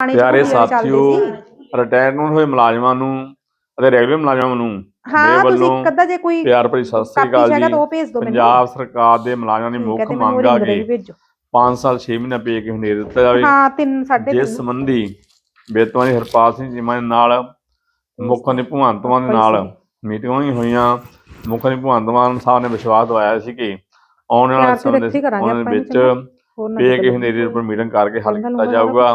'ਚ ਪਿਆਰੇ ਸਾਥੀਓ। ਰਿਟਾਇਰਮੈਂਟ ਹੋਏ ਮੁਲਾਜ਼ਮਾਂ ਨੂੰ ਅਤੇ ਰੈਗੂਲਰ ਮੁਲਾਜ਼ਮਾਂ ਨੂੰ ਹਾਂ ਤੁਸੀਂ ਅੱਧਾ ਜੇ ਕੋਈ ਪਿਆਰ ਭਰੀ ਸਤਿ ਸ੍ਰੀ ਅਕਾਲ ਜੀ। ਮੈਨੂੰ। ਪੰਜਾਬ ਸਰਕਾਰ ਦੇ ਮੁਲਾਜ਼ਮਾਂ ਦੀ ਹੈ ਮੁੱਖ ਮੈਨੂੰ ਮੰਗ ਆ ਕਿ ਵੀ ਭੇਜੋ। 5 ਸਾਲ 6 ਮਹੀਨੇ ਪੇ ਕੇ ਹਨੇਰ ਦਿੱਤਾ ਜਾਵੇ। ਹਾਂ ਤਿੰਨ ਸਾਢੇ ਜਿਸ ਤਿੰਨ। ਸੰਬੰਧੀ ਬੇਤਵਾਨੀ ਹਰਪਾਲ ਸਿੰਘ ਚੀਮਾ ਦੇ ਨਾਲ ਮੁੱਖ ਨੇ ਭਗਵੰਤ ਮਾਨ ਦੇ ਨਾਲ ਮੀਟਿੰਗਾਂ ਵੀ ਹੋਈਆਂ। ਮੁੱਖ ਨੇ ਭਗਵੰਤ ਮਾਨ ਸਾਹਿਬ ਨੇ ਵਿਸ਼ਵਾਸ ਦਵਾਇਆ ਸੀ ਕਿ ਆਉਣ ਵਾਲੇ ਸਮੇਂ ਦੇ ਵਿੱਚ ਪੇ ਕੇ ਹਨੇਰੀ ਉੱਪਰ ਮੀਟਿੰਗ ਕਰਕੇ ਹੱਲ ਕੀਤਾ ਜਾਊਗਾ।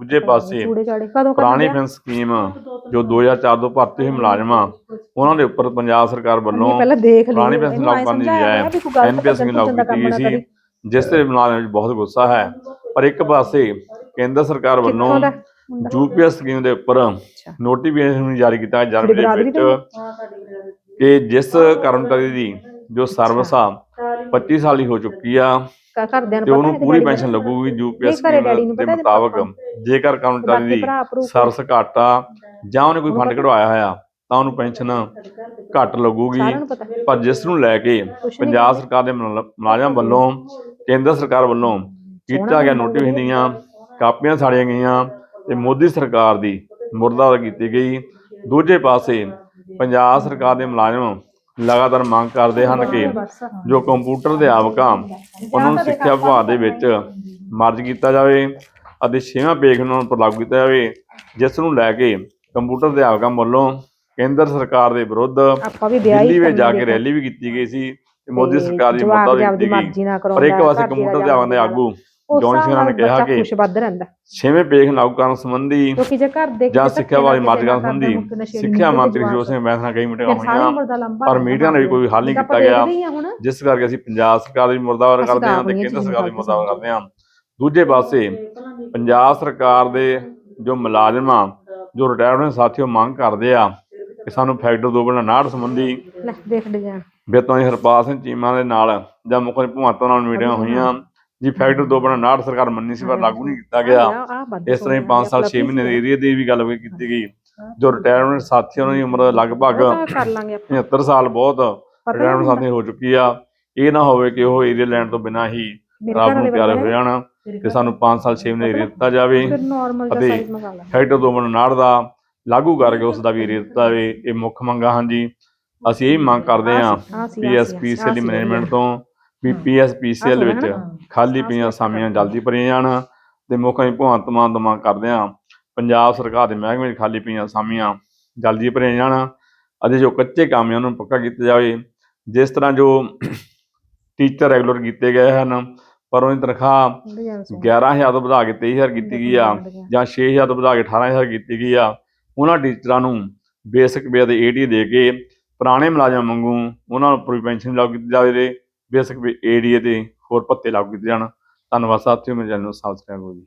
ਦੂਜੇ ਪਾਸੇ ਚੂੜੇ ਚਾੜੇ? ਕਦੋਂ ਪੁਰਾਣੀ ਪੈਨਸ਼ਨ ਸਕੀਮ ਜੋ 2004 ਤੋਂ ਭਰਤੀ ਹੋਏ ਮੁਲਾਜ਼ਮਾਂ ਉਹਨਾਂ ਦੇ ਉੱਪਰ ਪੰਜਾਬ ਸਰਕਾਰ ਵੱਲੋਂ ਪਹਿਲਾਂ ਦੇਖ ਲਈ ਪੁਰਾਣੀ ਪੈਨਸ਼ਨ ਲਾਗੂ ਕਰਨ ਦੀ ਬਜਾਏ ਐਨਪੀਐਸ ਸਕੀਮ ਲਾਗੂ ਕੀਤੀ ਗਈ ਸੀ ਜਿਸ ਤੇ ਮੁਲਾਜ਼ਮਾਂ ਵਿੱਚ ਬਹੁਤ ਗੁੱਸਾ ਹੈ। ਪਰ ਇੱਕ ਪਾਸੇ ਕੇਂਦਰ ਸਰਕਾਰ ਵੱਲੋਂ ਯੂਪੀਐਸ ਸਕੀਮ ਦੇ ਉੱਪਰ ਨੋਟੀਫਿਕੇਸ਼ਨ ਵੀ ਜਾਰੀ ਕੀਤਾ ਜਨਵਰੀ ਵਿੱਚ ਕਿ ਜਿਸ ਕਰਮਚਾਰੀ ਦੀ ਜੋ ਸਰਵਿਸ ਆ 25 ਸਾਲ ਦੀ ਹੋ ਚੁੱਕੀ ਆ ਘਰਦਿਆਂ ਤੇ ਨੂੰ ਉਹਨੂੰ ਪਤਾ ਪੂਰੀ ਪੈਨਸ਼ਨ ਲੱਗੂਗੀ ਯੂਪੀਐਸ ਦੇ ਮੁਤਾਬਕ। ਜੇਕਰ ਕਰਮਚਾਰੀ ਦੀ ਸਰਸ ਘਾਟਾ ਜਾਂ ਉਹਨੇ ਕੋਈ ਫੰਡ ਕਢਵਾਇਆ ਹੋਇਆ ਤਾਂ ਉਹਨੂੰ ਪੈਨਸ਼ਨ ਘੱਟ ਲੱਗੂਗੀ। ਪਰ ਜਿਸ ਨੂੰ ਲੈ ਕੇ ਪੰਜਾਬ ਸਰਕਾਰ ਦੇ ਮੁਲਾ- ਮੁਲਾਜ਼ਮ ਵੱਲੋਂ ਕੇਂਦਰ ਸਰਕਾਰ ਵੱਲੋਂ ਕੀਤਾ ਗਿਆ ਨੋਟੀਫਿਕੇਸ਼ਨ ਦੀਆਂ ਕਾਪੀਆਂ ਸਾੜੀਆਂ ਗਈਆਂ ਤੇ ਮੋਦੀ ਸਰਕਾਰ ਦੀ ਮੁਰਦਾਬਾਦ ਕੀਤੀ ਗਈ। ਦੂਜੇ ਪਾਸੇ ਪੰਜਾਬ ਸਰਕਾਰ ਦੇ ਮੁਲਾਜ਼ਮ ਲਗਾਤਾਰ ਮੰਗ ਕਰਦੇ ਹਨ ਕਿ ਜੋ ਕੰਪਿਊਟਰ ਦੇ ਆਵਕਾਂ ਉਹਨਾਂ ਨੂੰ ਸਿੱਖਿਆ ਵਿਭਾਗ ਦੇ ਵਿੱਚ ਮਰਜ ਕੀਤਾ ਜਾਵੇ ਅਤੇ ਛੇਵਾਂ ਪੇਖ ਨੂੰ ਉਹਨਾਂ ਪਰ ਲਾਗੂ ਕੀਤਾ ਜਾਵੇ ਜਿਸ ਨੂੰ ਲੈ ਕੇ ਕੰਪਿਊਟਰ ਦੇ ਆਵਕਾਂ ਵੱਲੋਂ ਕੇਂਦਰ ਸਰਕਾਰ ਦੇ ਵਿਰੁੱਧ ਦਿੱਲੀ ਵਿੱਚ ਜਾ ਕੇ ਰੈਲੀ ਵੀ ਕੀਤੀ ਗਈ ਸੀ ਮੋਦੀ ਸਰਕਾਰ ਦੀ ਜਵਾਕ ਮੁਰਦਾ ਦੀ ਆਪਦੀ ਕੀਤੀ ਮਰਜ਼ੀ ਗਈ ਨਾਲ ਪਰ ਇੱਕ ਦੀ ਕੰਪਿਊਟਰ ਦੇ ਆਵਕਾਂ ਦੇ ਆਗੂ ਜੌਨ ਸਿੰਘਾਂ ਨੇ ਕਿਹਾ ਕਿ ਖੁਸ਼ ਵੱਧ ਰਹਿੰਦਾ। ਛੇਵੇਂ ਪੇਖ ਲਾਗੂ ਕਰਨ ਸੰਬੰਧੀ ਕਿਉਂਕਿ ਜੇ ਘਰ ਦੇ ਜਾਂ ਸਿੱਖਿਆ ਵਾਲੀ ਨਾਲ ਸੰਬੰਧੀ ਸਿੱਖਿਆ ਮੰਤਰੀ। ਜੋ ਸਿੰਘ ਬੈਠਣਾ ਕਈ ਮੀਟਿੰਗਾਂ ਹੋਈਆਂ ਪਰ ਮੀਡੀਆ ਨੇ ਵੀ ਕੋਈ ਹੱਲ ਨਹੀਂ ਕੀਤਾ ਗਿਆ। ਜਿਸ ਕਰਕੇ ਅਸੀਂ ਪੰਜਾਬ ਸਰਕਾਰ ਦੀ ਮੁਰਦਾਬਾਦ ਕਰਦੇ ਹਾਂ ਤੇ ਕੇਂਦਰ ਸਰਕਾਰ ਦੀ ਮੁਰਦਾਬਾਦ ਕਰਦੇ ਹਾਂ। ਦੂਜੇ ਪਾਸੇ ਪੰਜਾਬ ਸਰਕਾਰ ਦੇ ਜੋ ਮੁਲਾਜ਼ਮ ਜੋ ਰਿਟਾਇਰਮੈਂਟ ਸਾਥੀਓ ਮੰਗ ਕਰਦੇ ਆ ਕਿ ਸਾਨੂੰ ਫੈਕਟਰ 2.59 ਸੰਬੰਧੀ ਲੈ ਦੇਖ ਡਿਜ਼ਾਈਨ ਬੇਤੋਂ ਹਰਪਾਲ ਸਿੰਘ ਚੀਮਾ ਦੇ ਨਾਲ ਜਾਂ ਮੁੱਖ ਭਗਵੰਤ ਨਾਲ ਮੀਟਿੰਗਾਂ ਹੋਈਆਂ। ਜੀ ਫੈਕਟਰ 2.59 ਸਰਕਾਰ ਮੰਨੀ ਸੀ ਪਰ ਲਾਗੂ ਨਹੀਂ ਕੀਤਾ ਗਿਆ। ਇਸ ਤਰ੍ਹਾਂ ਹੀ 5 ਸਾਲ 6 ਮਹੀਨੇ ਦੇ ਏਰੀਆ ਦੀ ਵੀ ਗੱਲ ਹੋਈ ਕੀਤੀ ਗਈ। ਜੋ ਰਿਟਾਇਰਮੈਂਟ ਸਾਥੀਆਂ ਦੀ ਉਮਰ ਲਗਭਗ ਕਰ ਲਾਂਗੇ ਆਪਾਂ। 75 ਸਾਲ ਬਹੁਤ ਰਿਟਾਇਰਮੈਂਟ ਸਾਥੀ ਹੋ ਚੁੱਕੀ ਆ। ਇਹ ਨਾ ਹੋਵੇ ਕਿ ਉਹ ਏਰੀਆ ਲੈਣ ਤੋਂ ਬਿਨਾਂ ਹੀ ਰੱਬ ਨੂੰ ਪਿਆਰੇ ਹੋ ਜਾਣ ਤੇ ਸਾਨੂੰ 5 ਸਾਲ 6 ਮਹੀਨੇ ਏਰੀਆ ਦਿੱਤਾ ਜਾਵੇ ਅਤੇ ਸਾਈਜ਼ ਮੰਗਾ ਲਾਂਗੇ ਫੈਕਟਰ 2.59 ਦਾ ਲਾਗੂ ਕਰਕੇ ਉਸ ਦਾ ਵੀ ਏਰੀਆ ਦਿੱਤਾ ਜਾਵੇ। ਇਹ ਮੁੱਖ ਮੰਗਾਂ ਹਨ ਜੀ ਅਸੀਂ ਇਹ ਮੰਗ ਕਰਦੇ ਹਾਂ ਆਹ ਸੀ, ਆਹ ਸੀ, ਪੀਐਸਪੀਸੀਐਲ ਆਹ ਸੀ, ਮੈਨੇਜਮੈਂਟ ਤੋਂ। ਵੀ ਪੀਐਸਪੀਸੀਐਲ ਆਹ ਵਿੱਚ ਖਾਲੀ ਪਈਆਂ ਅਸਾਮੀਆਂ ਜਲਦੀ ਭਰੀਆਂ ਜਾਣ ਤੇ ਮੁੱਖ ਭਗਵੰਤ ਮਾਨ ਤੋਂ ਮੰਗ ਕਰਦੇ ਹਾਂ। ਪੰਜਾਬ ਸਰਕਾਰ ਦੇ ਮਹਿਕਮੇ ਵਿੱਚ ਖਾਲੀ ਪਈਆਂ ਅਸਾਮੀਆਂ ਜਲਦੀ ਭਰੀਆਂ ਜਾਣ। ਅਤੇ ਜੋ ਕੱਚੇ ਕੰਮ ਨੇ ਉਹਨਾਂ ਪੱਕਾ ਕੀਤਾ ਜਾਵੇ ਜਿਸ ਤਰ੍ਹਾਂ ਜੋ ਟੀਚਰ ਰੈਗੂਲਰ ਕੀਤੇ ਗਏ ਹਨ ਪਰ ਉਹਦੀ ਤਨਖਾਹ ਡਿਜ਼ਾਈਨ ਸੋਹਣਾ। 11000 ਤੋਂ ਵਧਾ ਕੇ 23000 ਕੀਤੀ ਗਈ ਆ ਜਾਂ 6000 ਤੋਂ ਵਧਾ ਕੇ 18000 ਕੀਤੀ ਗਈ ਆ ਉਹਨਾਂ ਟੀਚਰਾਂ ਨੂੰ ਬੇਸਿਕ ਪੇ ਦੇ ਏਡੀ ਦੇ ਕੇ ਪੁਰਾਣੇ ਮੁਲਾਜ਼ਮ ਵਾਂਗੂ ਉਹਨਾਂ ਨੂੰ ਪੂਰੀ ਪੈਨਸ਼ਨ ਲਾਗੂ ਕੀਤੀ ਜਾਵੇ। ਬੇਸਿਕ ਪੇ ਏਡੀ ਤੇ ਹੋਰ ਭੱਤੇ ਲਾਗੂ ਕੀਤੇ ਜਾਣ। ਧੰਨਵਾਦ ਸਾਥੀਓ, ਮੇਰੇ ਚੈਨਲ ਨੂੰ ਸਬਸਕ੍ਰਾਈਬ ਕਰੋ ਜੀ।